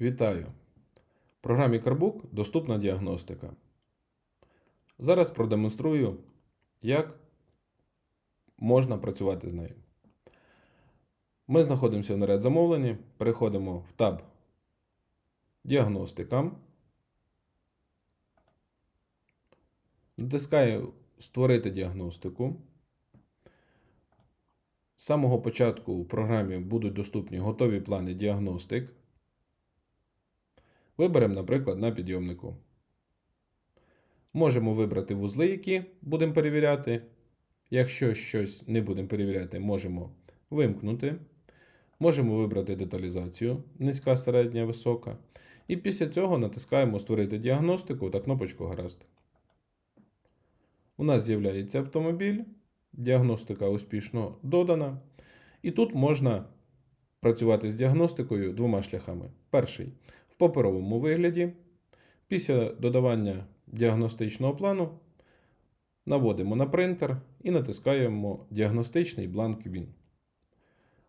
Вітаю! В програмі Карбук доступна діагностика. Зараз продемонструю, як можна працювати з нею. Ми знаходимося в наряд замовлення, переходимо в таб Діагностика. Натискаю Створити діагностику. З самого початку в програмі будуть доступні готові плани діагностик. Виберемо, наприклад, на підйомнику. Можемо вибрати вузли, які будемо перевіряти. Якщо щось не будемо перевіряти, можемо вимкнути. Можемо вибрати деталізацію низька, середня, висока. І після цього натискаємо Створити діагностику та кнопочку Гаразд. У нас з'являється автомобіль. Діагностика успішно додана. І тут можна працювати з діагностикою двома шляхами. Перший в паперовому вигляді. Після додавання діагностичного плану наводимо на принтер і натискаємо діагностичний бланк Він.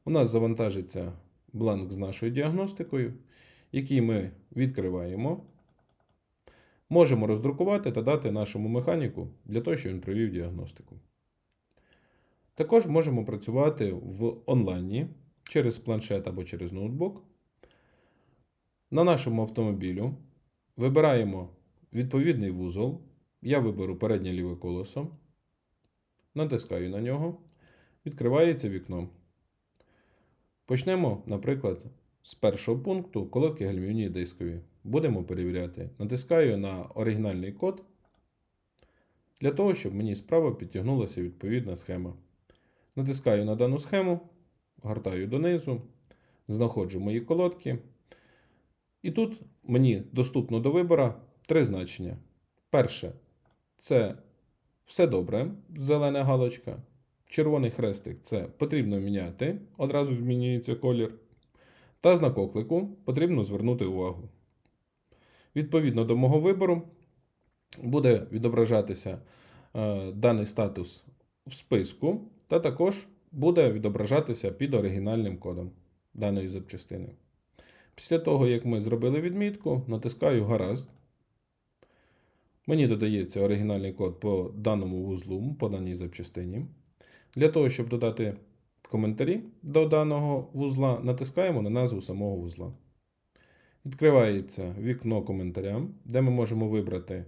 У нас завантажиться бланк з нашою діагностикою, який ми відкриваємо. Можемо роздрукувати та дати нашому механіку для того, щоб він провів діагностику. Також можемо працювати в онлайні через планшет або через ноутбук. На нашому автомобілю вибираємо відповідний вузол. Я виберу переднє ліве колесо, натискаю на нього, відкривається вікно. Почнемо, наприклад, з першого пункту колодки гальмівні дискові. Будемо перевіряти. Натискаю на оригінальний код для того, щоб мені справа підтягнулася відповідна схема. Натискаю на дану схему, гортаю донизу, знаходжу мої колодки. І тут мені доступно до вибору три значення. Перше це все добре, зелена галочка. Червоний хрестик це потрібно міняти, одразу змінюється колір. Та знак оклику потрібно звернути увагу. Відповідно до мого вибору буде відображатися е, даний статус в списку, та також буде відображатися під оригінальним кодом даної запчастини. Після того, як ми зробили відмітку, натискаю Гаразд. Мені додається оригінальний код по даному вузлу, по даній запчастині. Для того, щоб додати коментарі до даного вузла, натискаємо на назву самого вузла. Відкривається вікно коментаря, де ми можемо вибрати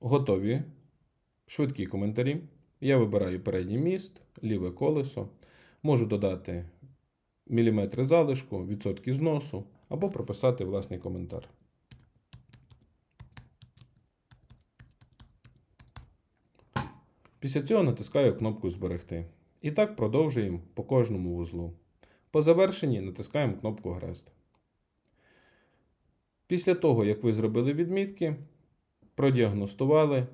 готові швидкі коментарі. Я вибираю передній міст, ліве колесо. Можу додати міліметри залишку, відсотки зносу або прописати власний коментар. Після цього натискаю кнопку Зберегти. І так продовжуємо по кожному вузлу. По завершенні натискаємо кнопку Гаразд. Після того, як ви зробили відмітки, продіагностували,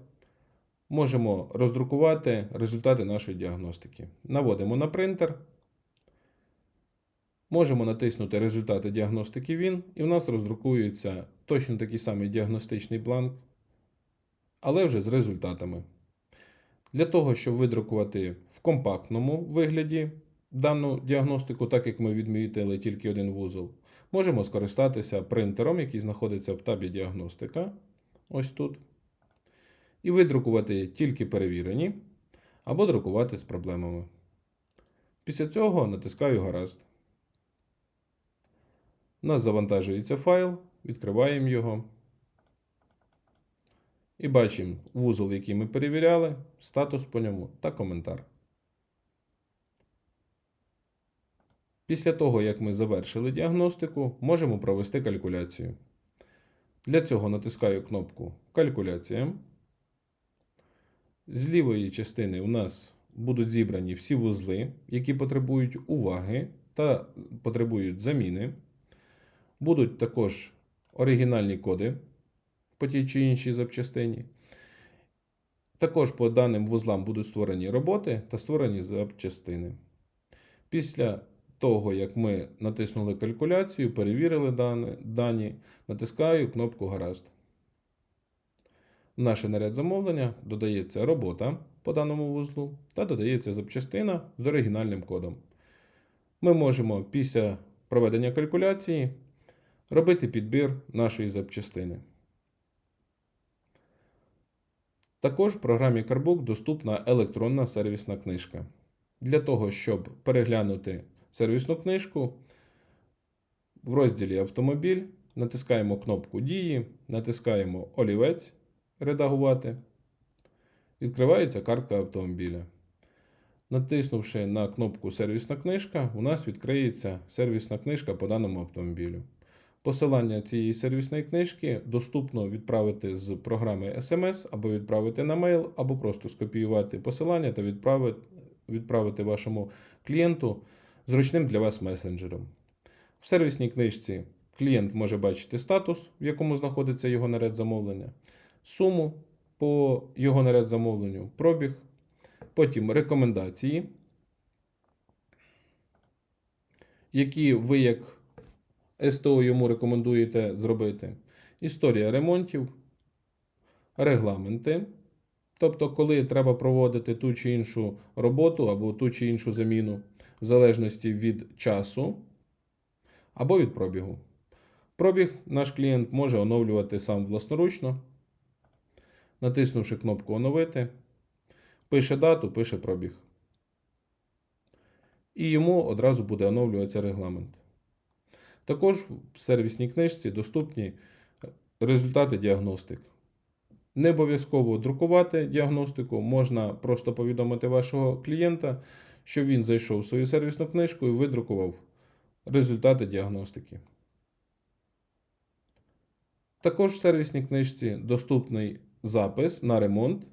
можемо роздрукувати результати нашої діагностики. Наводимо на принтер. Можемо натиснути результати діагностики Він, і в нас роздрукується точно такий самий діагностичний бланк, але вже з результатами. Для того, щоб видрукувати в компактному вигляді дану діагностику, так як ми відмітили тільки один вузол, можемо скористатися принтером, який знаходиться в табі діагностика. Ось тут. І видрукувати тільки перевірені, або друкувати з проблемами. Після цього натискаю Гаразд. У нас завантажується файл, відкриваємо його. І бачимо вузол, який ми перевіряли, статус по ньому та коментар. Після того, як ми завершили діагностику, можемо провести калькуляцію. Для цього натискаю кнопку Калькуляція. З лівої частини у нас будуть зібрані всі вузли, які потребують уваги та потребують заміни. Будуть також оригінальні коди по тій чи іншій запчастині. Також по даним вузлам будуть створені роботи та створені запчастини. Після того, як ми натиснули калькуляцію, перевірили дані, натискаю кнопку Гаразд. В наше наряд замовлення додається робота по даному вузлу та додається запчастина з оригінальним кодом. Ми можемо після проведення калькуляції робити підбір нашої запчастини. Також в програмі Carbook доступна електронна сервісна книжка. Для того, щоб переглянути сервісну книжку, в розділі Автомобіль натискаємо кнопку Дії, натискаємо Олівець Редагувати. Відкривається картка автомобіля. Натиснувши на кнопку Сервісна книжка, у нас відкриється сервісна книжка по даному автомобілю. Посилання цієї сервісної книжки доступно відправити з програми SMS або відправити на мейл, або просто скопіювати посилання та відправити, відправити вашому клієнту зручним для вас месенджером. В сервісній книжці клієнт може бачити статус, в якому знаходиться його наряд замовлення, суму по його наряд замовленню, пробіг, потім рекомендації, які ви як СТО йому рекомендуєте зробити, історія ремонтів, регламенти. Тобто, коли треба проводити ту чи іншу роботу або ту чи іншу заміну, в залежності від часу або від пробігу. Пробіг наш клієнт може оновлювати сам власноручно, натиснувши кнопку Оновити, пише дату, пише пробіг. І йому одразу буде оновлюватися регламент. Також в сервісній книжці доступні результати діагностик. Не обов'язково друкувати діагностику, можна просто повідомити вашого клієнта, що він зайшов в свою сервісну книжку і видрукував результати діагностики. Також в сервісній книжці доступний запис на ремонт,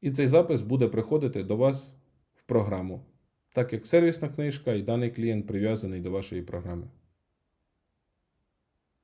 і цей запис буде приходити до вас в програму, так як сервісна книжка і даний клієнт прив'язаний до вашої програми.